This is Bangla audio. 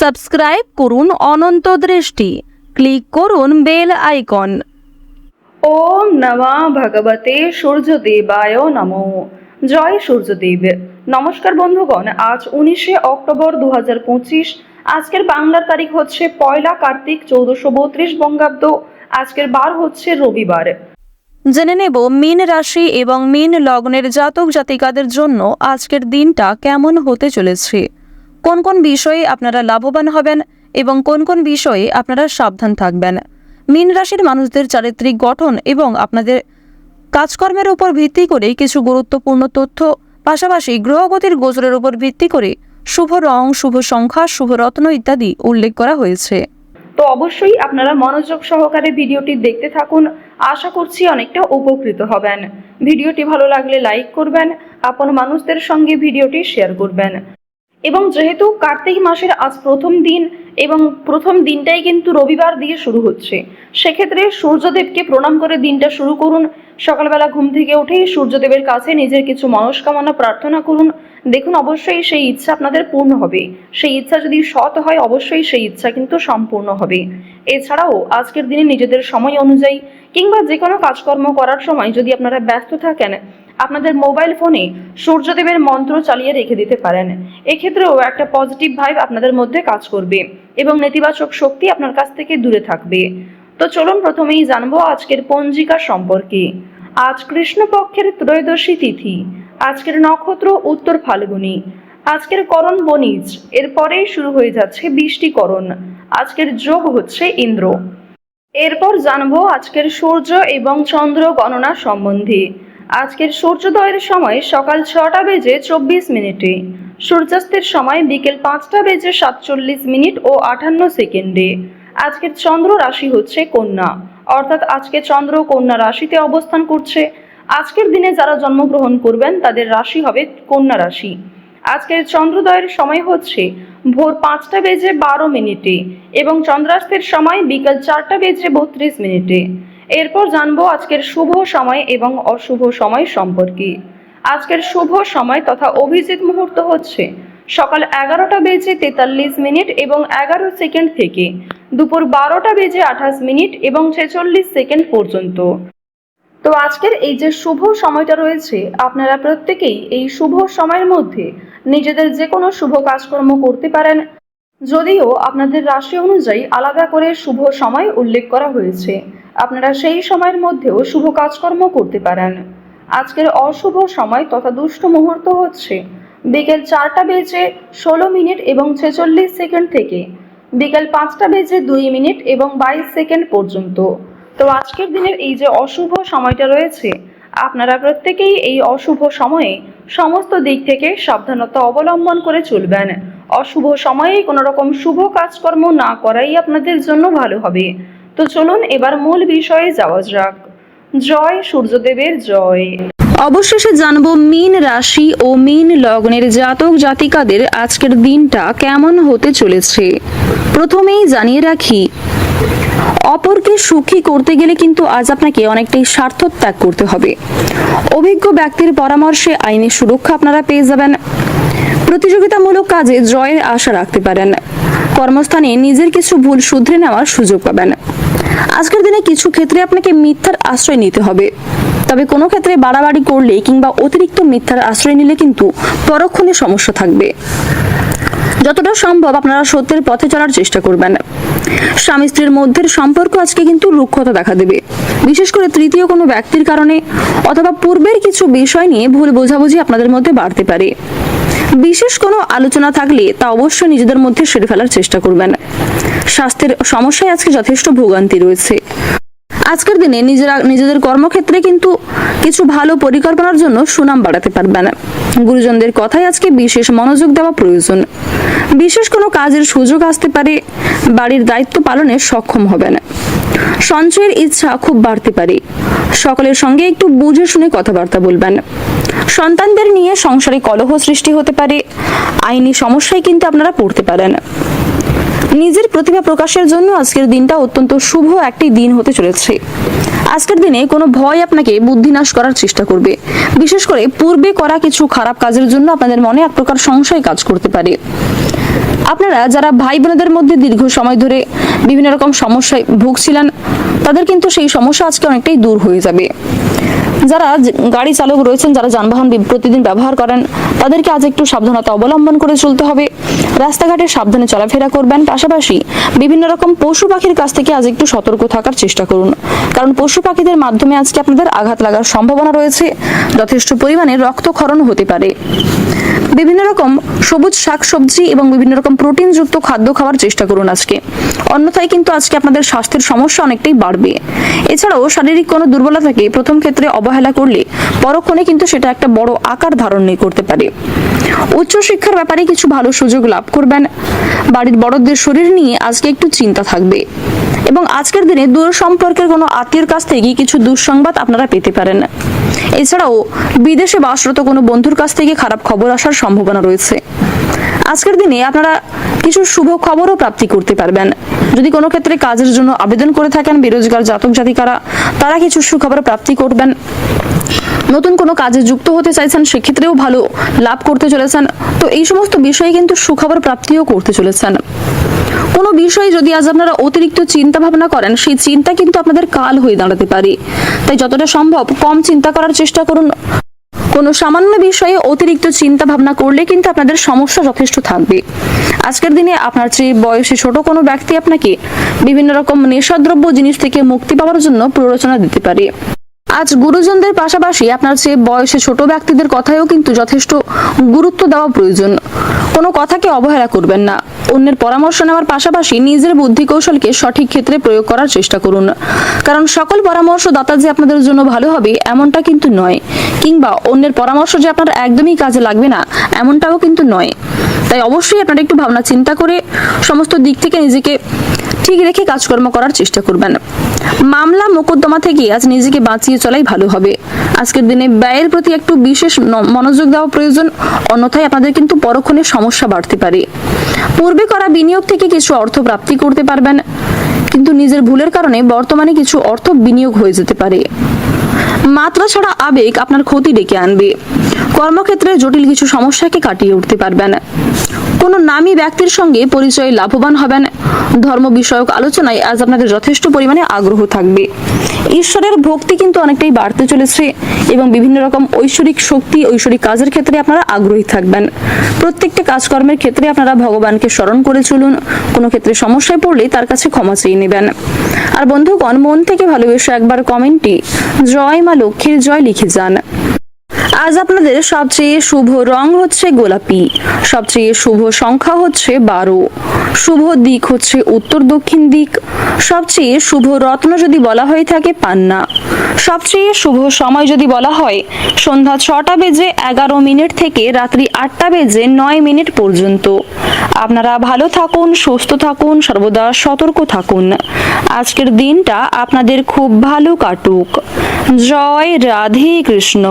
সাবস্ক্রাইব করুন অনন্ত দৃষ্টি। ক্লিক করুন বেল আইকন। ওম নমা ভগবতে সূর্যদেবায় নমো। জয় সূর্যদেব। নমস্কার বন্ধুগণ আজ উনিশে অক্টোবর দু হাজার পঁচিশ। আজকের বাংলার তারিখ হচ্ছে পয়লা কার্তিক চৌদ্দশো বত্রিশ বঙ্গাব্দ। আজকের বার হচ্ছে রবিবার। জেনে নেব মীন রাশি এবং মীন লগ্নের জাতক জাতিকাদের জন্য আজকের দিনটা কেমন হতে চলেছে। কোন কোন বিষয়ে আপনারা লাভবান হবেন এবং কোন কোন বিষয়ে আপনারা সাবধান থাকবেন? মীন রাশির মানুষদের চারিত্রিক গঠন এবং আপনাদের কাজকর্মের উপর ভিত্তি করে কিছু গুরুত্বপূর্ণ তথ্য, পাশাপাশি গ্রহগতির গোচরের উপর ভিত্তি করে শুভ রং, শুভ সংখ্যা, শুভ রত্ন ইত্যাদি উল্লেখ করা হয়েছে। তো অবশ্যই আপনারা মনোযোগ সহকারে ভিডিওটি দেখতে থাকুন। আশা করছি অনেকটা উপকৃত হবেন। ভিডিওটি ভালো লাগলে লাইক করবেন। আপন মানুষদের সঙ্গে ভিডিওটি শেয়ার করবেন। এবং যেহেতু কার্তিক মাসের আজ প্রথম দিন এবং প্রথম দিনটাই কিন্তু রবিবার দিয়ে শুরু হচ্ছে, সেক্ষেত্রে সূর্যদেবকে প্রণাম করে দিনটা শুরু করুন। সকালবেলা ঘুম থেকে উঠেই সূর্যদেবের কাছে নিজের কিছু মনস্কামনা প্রার্থনা করুন। দেখুন, অবশ্যই সেই ইচ্ছা আপনাদের পূর্ণ হবে। সেই ইচ্ছা যদি সৎ হয়, অবশ্যই সেই ইচ্ছা কিন্তু সম্পূর্ণ হবে। এছাড়াও আজকের দিনে নিজেদের সময় অনুযায়ী কিংবা যে কোনো কাজকর্ম করার সময় যদি আপনারা ব্যস্ত থাকেন আপনাদের মোবাইল ফোনে সূর্যদেবের মন্ত্র চালিয়ে রেখে দিতে পারেন। এক্ষেত্রেও একটা পজিটিভ ভাইব আপনাদের মধ্যে কাজ করবে এবং নেতিবাচক শক্তি আপনার কাছ থেকে দূরে থাকবে। তো চলুন প্রথমেই জানব আজকের পঞ্জিকা সম্পর্কে। আজ কৃষ্ণপক্ষের ত্রয়োদশী তিথি, আজকের নক্ষত্র উত্তর ফাল্গুনী, আজকের করণ বনিজ এরপরেই শুরু হয়ে যাচ্ছে বৃষ্টিকরণ আজকের যোগ হচ্ছে ইন্দ্র। এরপর জানব আজকের সূর্য এবং চন্দ্র গণনা সম্বন্ধে। আজকের সূর্যোদয়ের সময় সকাল ছটা বেজে চব্বিশ মিনিটে। সূর্যাস্তের সময় বিকেল পাঁচটা বেজে সাতচল্লিশ মিনিট ও আটান্ন সেকেন্ডে। আজকের চন্দ্র রাশি হচ্ছে কন্যা। অর্থাৎ আজকে চন্দ্র কন্যা রাশিতে অবস্থান করছে। আজকের দিনে যারা জন্মগ্রহণ করবেন, তাদের রাশি হবে কন্যা রাশি। আজকের চন্দ্রোদয়ের সময় হচ্ছে ভোর পাঁচটা বেজে বারো মিনিটে এবং চন্দ্রাস্তের সময় বিকাল চারটা বেজে বত্রিশ মিনিটে। এরপর জানব আজকের শুভ সময় এবং অশুভ সময় সম্পর্কে। আজকের শুভ সময় তথা অভিজিৎ মুহূর্ত হচ্ছে সকাল এগারোটা বেজে তেতাল্লিশ মিনিট এবং এগারো সেকেন্ড থেকে দুপুর বারোটা বেজে আঠাশ মিনিট এবং ছেচল্লিশ সেকেন্ড পর্যন্ত। তো আজকের এই যে শুভ সময়টা রয়েছে, আপনারা প্রত্যেকেই এই শুভ সময়ের মধ্যে নিজেদের যে কোনো শুভ কাজকর্ম করতে পারেন যদিও আপনাদের রাশি অনুযায়ী আলাদা করে শুভ সময় উল্লেখ করা হয়েছে। আপনারা সেই সময়ের মধ্যেও শুভ কাজকর্ম করতে পারেন। আজকের অশুভ সময় তথা দুষ্ট মুহূর্ত হচ্ছে বিকেল চারটা বেজে ষোলো মিনিট এবং ছেচল্লিশ সেকেন্ড থেকে বিকেল পাঁচটা বেজে দুই মিনিট এবং বাইশ সেকেন্ড পর্যন্ত। তো আজকের দিনের এই যে অশুভ সময়টা রয়েছে, আপনারা প্রত্যেকেই এই অশুভ সময়ে সমস্ত দিক থেকে সাবধানতা অবলম্বন করে চলবেন। অশুভ সময়ে কোনো রকম শুভ কাজকর্ম না করাই আপনাদের জন্য ভালো হবে। তো চলুন এবার মূল বিষয়ে যাওয়া যাক। জয় সূর্যদেবের জয়। অবশেষে জানব মীন রাশি ও মীন লগ্নের জাতক জাতিকাদের আজকের দিনটা কেমন হতে চলেছে। প্রথমেই জানিয়ে রাখি অপরকে সুখী করতে গেলে কিন্তু আজ আপনাকে অনেকটাই স্বার্থ ত্যাগ করতে হবে। অভিজ্ঞ ব্যক্তির পরামর্শে আইনি সুরক্ষা আপনারা পেয়ে যাবেন। প্রতিযোগিতামূলক কাজে জয়ের আশা রাখতে পারেন। কর্মস্থানে নিজের কিছু ভুল শুধরে নেওয়ার সুযোগ পাবেন। আজকের দিনে কিছু ক্ষেত্রে আপনাকে মিথ্যার আশ্রয় নিতে হবে। তবে কোনো ক্ষেত্রে বাড়াবাড়ি করলে কিংবা অতিরিক্ত মিথ্যার আশ্রয় নিলে কিন্তু পরক্ষণে সমস্যা থাকবে। যতটা সম্ভব আপনারা সত্যের পথে চলার চেষ্টা করবেন। স্বামী স্ত্রীর মধ্যে সম্পর্ক আজকে কিন্তু রুক্ষতা দেখা দেবে। বিশেষ করে তৃতীয় কোনো ব্যক্তির কারণে অথবা পূর্বের কিছু বিষয় নিয়ে ভুল বোঝাবুঝি আপনাদের মধ্যে বাড়তে পারে। বিশেষ কোনো আলোচনা থাকলে তা অবশ্যই নিজেদের মধ্যে সেরে ফেলার চেষ্টা করবেন। স্বাস্থ্যের সমস্যায় আজকে যথেষ্ট ভোগান্তি রয়েছে। আজকের দিনে নিজেরা নিজেদের কর্মক্ষেত্রে কিন্তু কিছু ভালো পরিকল্পনার জন্য সুনাম বাড়াতে পারবেন গুরুজনদের কথাই আজকে বিশেষ মনোযোগ দেওয়া প্রয়োজন। বিশেষ কোনো কাজের সুযোগ আসতে পারে, বাড়ির দায়িত্ব পালনে সক্ষম হবেন সঞ্চয়ের ইচ্ছা খুব বাড়তে পারে। সকলের সঙ্গে একটু বুঝে শুনে কথাবার্তা বলবেন। সন্তানদের নিয়ে সংসারে কলহ সৃষ্টি হতে পারে। আইনি সমস্যায় কিন্তু আপনারা পড়তে পারেন। নিজের প্রতিভা প্রকাশের জন্য আজকের দিনটা অত্যন্ত শুভ একটি দিন হতে চলেছে। আজকের দিনে কোনো ভয় আপনাকে বুদ্ধিনাশ করার চেষ্টা করবে। বিশেষ করে পূর্বে করা কিছু খারাপ কাজের জন্য আপনাদের মনে এক প্রকার সংশয় কাজ করতে পারে। আপনারা যারা ভাই বোনেদের মধ্যে দীর্ঘ সময় ধরে বিভিন্ন রকম সমস্যায় ভুগছিলেন, তাদের কিন্তু সেই সমস্যা আজকে অনেকটাই দূর হয়ে যাবে। যারা গাড়ি চালক রয়েছেন, যারা যানবাহন প্রতিদিন ব্যবহার করেন, তাদেরকে আজ একটু সাবধানতা অবলম্বন করে চলতে হবে। রাস্তাঘাটে সাবধানে চলাফেরা করবেন। পাশাপাশি বিভিন্ন রকম পশু পাখির কাছ থেকে আজ একটু সতর্ক থাকার চেষ্টা করুন। কারণ পশু পাখিদের মাধ্যমে আজকে আপনাদের আঘাত লাগার সম্ভাবনা রয়েছে। যথেষ্ট পরিমাণে রক্তক্ষরণ হতে পারে। বিভিন্ন রকম সবুজ শাকসবজি এবং বিভিন্ন রকম প্রোটিনযুক্ত খাদ্য খাওয়ার চেষ্টা করুন আজকে। অন্যথায় কিন্তু আজকে আপনাদের স্বাস্থ্যের সমস্যা অনেকটাই বাড়বে। এছাড়াও শারীরিক কোনো দুর্বলতাকে প্রথম ক্ষেত্রে অবহেলা করলে পরক্ষণে কিন্তু সেটা একটা বড় আকার ধারণ করতে পারে। উচ্চশিক্ষার ব্যাপারে কিছু ভালো সুযোগ লাভ করবেন। বাড়ির বড়দের শরীর নিয়ে আজকে একটু চিন্তা থাকবে। এবং আজকের দিনে দূর সম্পর্কের কোনো আত্মীয়ের কাছ থেকে কিছু দুঃসংবাদ আপনারা পেতে পারেন। এছাড়াও বিদেশে বাসরত কোনো বন্ধুর কাছ থেকে খারাপ খবর আসার সম্ভাবনা রয়েছে। আজকের দিনে আপনারা কিছু শুভ খবরও প্রাপ্তি করতে পারবেন। যদি কোনো ক্ষেত্রে কাজের জন্য আবেদন করে থাকেন বেরোজগার, জাতক, জাতিকারা, তারা কিছু সুখবর প্রাপ্তি করবেন। নতুন কোনো কাজে যুক্ত হতে চাইছেন, সেক্ষেত্রেও ভালো লাভ করতে চলেছেন। তো এই সমস্ত বিষয়ে কিন্তু সুখবর প্রাপ্তিও করতে চলেছেন। কোনো বিষয়ে যদি আজ আপনারা অতিরিক্ত চিন্তা ভাবনা করেন, সেই চিন্তা কিন্তু আপনাদের কাল হয়ে দাঁড়াতে পারে। তাই যতটা সম্ভব কম চিন্তা করার চেষ্টা করুন। কোনো সামান্য বিষয়ে অতিরিক্ত চিন্তা ভাবনা করলে কিন্তু আপনাদের সমস্যা যথেষ্ট থাকবে। আজকের দিনে আপনার চেয়ে বয়সে ছোট কোনো ব্যক্তি আপনাকে বিভিন্ন রকম নেশাদ্রব্য জিনিস থেকে মুক্তি পাওয়ার জন্য প্ররোচনা দিতে পারে। আজ গুরুজনদের পাশাপাশি আপনার চেয়ে বয়সে ছোট ব্যক্তিদের কথায়ও কিন্তু যথেষ্ট গুরুত্ব দেওয়া প্রয়োজন। কোনো কথাকে অবহেলা করবেন না। অন্যের পরামর্শ নেওয়ার পাশাপাশি নিজের বুদ্ধি কৌশলকে সঠিক ক্ষেত্রে প্রয়োগ করার চেষ্টা করুন। কারণ সকল পরামর্শদাতা যে আপনাদের জন্য ভালো হবে এমনটা কিন্তু নয়। কিংবা অন্যের পরামর্শ যে আপনার একদমই কাজে লাগবে না, এমনটাও কিন্তু নয়। তাই অবশ্যই আপনারা একটু ভাবনা চিন্তা করে সমস্ত দিক থেকে নিজেকে ঠিক রেখে কাজকর্ম করার চেষ্টা করবেন। মামলা মোকদ্দমা থেকে আজ নিজেকে বাঁচিয়ে চলাই ভালো হবে। আজকের দিনে ব্যয়ের প্রতি একটু বিশেষ মনোযোগ দেওয়া প্রয়োজন, অন্যথায় আপনাদের কিন্তু পরক্ষণে সমস্যা বাড়তে পারে। পূর্বে করা বিনিয়োগ থেকে কিছু অর্থ প্রাপ্তি করতে পারবেন, কিন্তু নিজের ভুলের কারণে বর্তমানে কিছু অর্থ বিনিয়োগ হয়ে যেতে পারে। মাত্রা ছাড়া আবেগ আপনার ক্ষতি ডেকে আনবে। কর্মক্ষেত্রে জটিল কিছু সমস্যাকে কাটিয়ে উঠতে পারবেন। কোনো নামী ব্যক্তির সঙ্গে পরিচয়ে লাভবান হবেন ধর্ম বিষয়ক আলোচনায় আজ আপনাদের যথেষ্ট পরিমাণে আগ্রহ থাকবে। ঈশ্বরের ভক্তি কিন্তু অনেকটাই বাড়তে চলেছে এবং বিভিন্ন রকম ঐশ্বরিক শক্তি, ঐশ্বরিক কাজের ক্ষেত্রে আপনারা আগ্রহী থাকবেন। প্রত্যেকটা কাজকর্মের ক্ষেত্রে আপনারা ভগবানকে স্মরণ করে চলুন, কোনো ক্ষেত্রে সমস্যায় পড়লে তার কাছে ক্ষমা চেয়ে নেবেন। আর বন্ধুগণ, মন থেকে ভালোবেসে একবার কমেন্টে জয় মা লক্ষ্মীর জয় লিখে যান। আপনাদের সবচেয়ে শুভ রং হচ্ছে গোলাপি, সবচেয়ে শুভ সংখ্যা হচ্ছে বারো, শুভ দিক হচ্ছে উত্তর দক্ষিণ দিক, সবচেয়ে শুভ রত্ন যদি বলা হয়ে থাকে পান্না, সবচেয়ে শুভ সময় যদি বলা হয় সন্ধ্যা ছটা বেজে এগারো মিনিট থেকে রাত্রি আটটা বেজে নয় মিনিট পর্যন্ত। আপনারা ভালো থাকুন, সুস্থ থাকুন, সর্বদা সতর্ক থাকুন। আজকের দিনটা আপনাদের খুব ভালো কাটুক। জয় রাধে কৃষ্ণ।